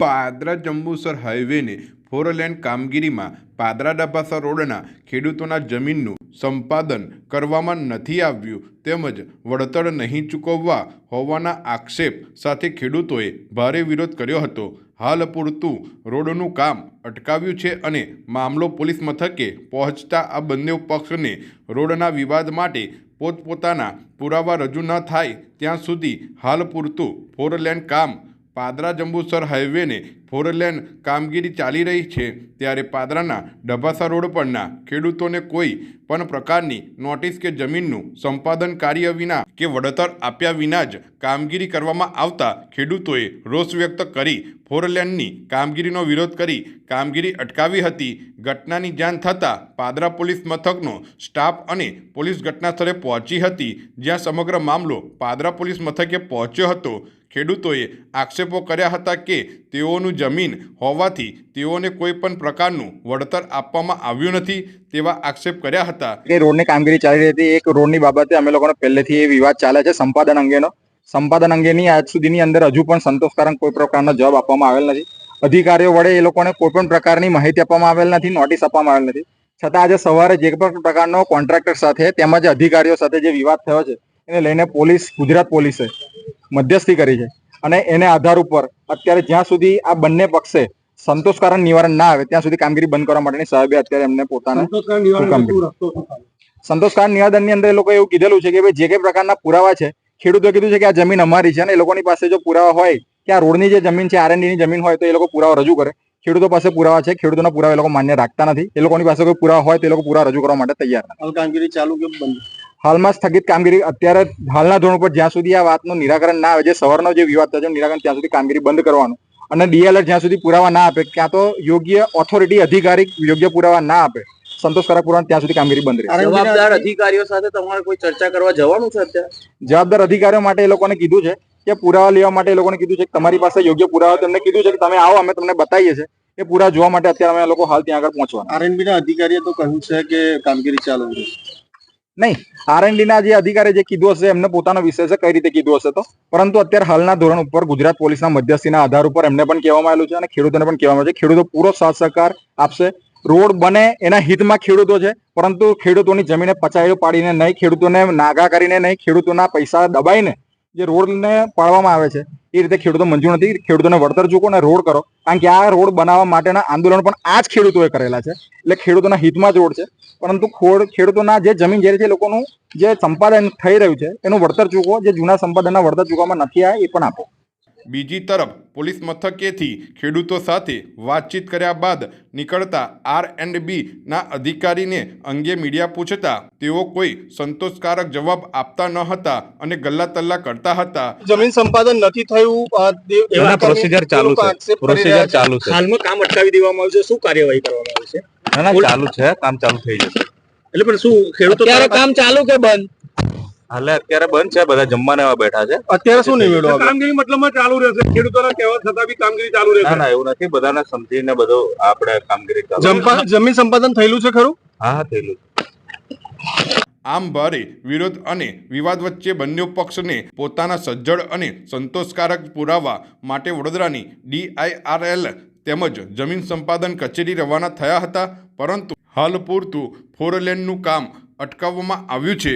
પાદરા જંબુસર હાઈવેને four lane કામગીરીમાં પાદરા ડબાસા રોડના ખેડૂતોના જમીનનું સંપાદન કરવામાં નથી આવ્યું તેમજ વળતર નહીં ચૂકવવા હોવાના આક્ષેપ સાથે ખેડૂતોએ ભારે વિરોધ કર્યો હતો. હાલ પૂરતું રોડનું કામ અટકાવ્યું છે અને મામલો પોલીસ મથકે પહોંચતા આ બંને પક્ષને રોડના વિવાદ માટે પોતપોતાના પુરાવા રજૂ ન થાય ત્યાં સુધી હાલ પૂરતું ફોર લેન કામ પાદરા જંબુસર હાઈવેને ફોરલેન કામગીરી ચાલી રહી છે, ત્યારે પાદરાના ડભાસા રોડ પરના ખેડૂતોને કોઈ પણ પ્રકારની નોટિસ કે જમીનનું સંપાદન કાર્ય વિના કે વળતર આપ્યા વિના જ કામગીરી કરવામાં આવતા ખેડૂતોએ રોષ વ્યક્ત કરી ફોરલેનની કામગીરીનો વિરોધ કરી કામગીરી અટકાવી હતી. ઘટનાની જાણ થતાં પાદરા પોલીસ મથકનો સ્ટાફ અને પોલીસ ઘટનાસ્થળે પહોંચી હતી, જ્યાં સમગ્ર મામલો પાદરા પોલીસ મથકે પહોંચ્યો હતો. ખેડૂતોએ આક્ષેપો કર્યા હતા કે તેઓનું જમીન હોવાથી તેઓને કોઈ પણ પ્રકારનું વળતર આપવામાં આવ્યું નથી તેવા આક્ષેપ કર્યા હતા. કે રોડની કામગીરી ચાલી રહી હતી, એક રોડની બાબતે અમે લોકોને પહેલેથી એ વિવાદ ચાલે છે સંપાદન અંગેનો. સંપાદન અંગેની આજ સુધીની અંદર હજુ પણ સંતોષકારક કોઈ પ્રકારનો જવાબ આપવામાં આવેલ નથી. અધિકારીઓ વડે એ લોકોને કોઈ પણ પ્રકારની માહિતી આપવામાં આવેલ નથી, નોટિસ આપવામાં આવેલ નથી. છતાં આજે સવારે જે પણ પ્રકારનો કોન્ટ્રાક્ટર સાથે તેમજ અધિકારીઓ સાથે જે વિવાદ થયો છે, એને લઈને પોલીસ, ગુજરાત પોલીસે મધ્યસ્થી કરી છે. અને એને આધાર ઉપર અત્યારે જ્યાં સુધી આ બંને પક્ષે સંતોષકારક નિવારણ ના આવે ત્યાં સુધી કામગીરી બંધ કરવા માટેની સાહેબે અત્યારે એમને પોતાના. સંતોષકારક નિવેદનની અંદર એ લોકો એવું કીધેલું છે કે ભાઈ જે કઈ પ્રકારના પુરાવા છે ખેડૂતો કીધું છે કે આ જમીન અમારી છે અને એ લોકોની પાસે જો પુરાવા હોય કે આ રોડની જે જમીન છે આરએનડીની જમીન હોય તો એ લોકો પુરાવા રજૂ કરે. ખેડૂતો પાસે પુરાવા છે ખેડૂતોના પુરાવા એ લોકો માન્ય રાખતા નથી. એ લોકોની પાસે કોઈ પુરાવા હોય તો એ લોકો પુરાવા રજૂ કરવા માટે તૈયાર નથી. કામગીરી ચાલુ કે બંધ? હાલમાં સ્થગિત કામગીરી અત્યારે હાલના ધોરણ પર જ્યાં સુધી આ વાતનું નિરાકરણ ના આવે જે સવારનો જે વિવાદ થયો નિરાકરણ ત્યાં સુધી કામગીરી બંધ કરવાનું અને ડીએલઆર જ્યાં સુધી પુરાવા ના આપે ક્યાં તો યોગ્ય ઓથોરિટી અધિકારી યોગ્ય પુરાવા ના આપે. સંતોષકારક પુરાવા ત્યાં સુધી કામગીરી બંધ રહે. જવાબદાર અધિકારીઓ સાથે તમારે કોઈ ચર્ચા કરવા જવાનું છે અત્યારે? જવાબદાર અધિકારીઓ માટે એ લોકોને કીધું છે કે પુરાવા લેવા માટે એ લોકોને કીધું છે કે તમારી પાસે યોગ્ય પુરાવા તમને કીધું છે કે તમે આવો અમે તમને બતાવીએ છીએ એ પુરા જોવા માટે અત્યારે અમે લોકો હાલ ત્યાં આગળ પહોંચવાના. આરએનબી ના અધિકારીએ તો કહ્યું છે કે કામગીરી ચાલુ છે નહીં આરએનડી ના જે અધિકારી જે કીધું હશે, એમને પોતાનો વિષય કઈ રીતે કીધું હશે તો. પરંતુ અત્યારે હાલના ધોરણ ઉપર ગુજરાત પોલીસના મધ્યસ્થીના આધાર ઉપર એમને પણ કહેવામાં આવેલું છે અને ખેડૂતોને પણ કહેવામાં આવ્યું છે. ખેડૂતો પૂરો સાથ સહકાર આપશે. રોડ બને એના હિતમાં ખેડૂતો છે, પરંતુ ખેડૂતોની જમીને પચાવીઓ પાડીને નહીં, ખેડૂતોને નાગા કરીને નહીં, ખેડૂતોના પૈસા દબાઈને જે રોડને પાડવામાં આવે છે, એ રીતે ખેડૂતો મંજૂર નથી. ખેડૂતોને વળતર ચૂકો અને રોડ કરો. કારણ કે આ રોડ બનાવવા માટેના આંદોલન પણ આ જ ખેડૂતોએ કરેલા છે. એટલે ખેડૂતોના હિતમાં જ રોડ છે. પરંતુ ખોડ ખેડૂતોના જે જમીન જે રીતે લોકોનું જે સંપાદન થઈ રહ્યું છે એનું વળતર ચૂકવો જે જૂના સંપાદનના વળતર ચૂકવામાં નથી આવ્યા એ પણ આપો. બીજી તરફ પોલીસ મથકેથી ખેડૂતો સાથે વાતચીત કર્યા બાદ નીકળતા આર એન્ડ બીના અધિકારીને અંગે મીડિયા પૂછતા તેઓ કોઈ સંતોષકારક જવાબ આપતા ન હતા અને ગલ્લા તલ્લા કરતા હતા. જમીન સંપાદન નથી થયું પ્રોસિજર ચાલુ છે. પ્રોસિજર ચાલુ છે. હાલમાં કામ અટકાવી દેવામાં આવ્યું છે શું કાર્યવાહી કરવામાં આવી છે? ના ના ચાલુ છે કામ ચાલુ થઈ જશે. એટલે પણ શું ખેડૂતો અત્યારે કામ ચાલુ કે બંધ? હાલે અત્યારે બંધ છે બધા જમવાને બેઠા છે. અત્યારે શું નિવેડો કામગીરી મતલબમાં ચાલુ રહેશે. ખેડૂતોના કહેવા છતાં બી કામગીરી ચાલુ રહેશે. ના ના એવું નથી. બધાને સમજીને બધો આપણે કામગીરી ચાલુ જમીન સંપાદન થયેલું છે ખરું? હા હા થયેલું આમ ભારે વિરોધ અને વિવાદ વચ્ચે બંને પક્ષને પોતાના સજ્જડ અને સંતોષકારક પુરાવા માટે વડોદરાની ડીઆઈઆરએલ તેમજ જમીન સંપાદન કચેરી રવાના થયા હતા, પરંતુ હાલ પૂરતું ફોરલેનનું કામ અટકાવવામાં આવ્યું છે.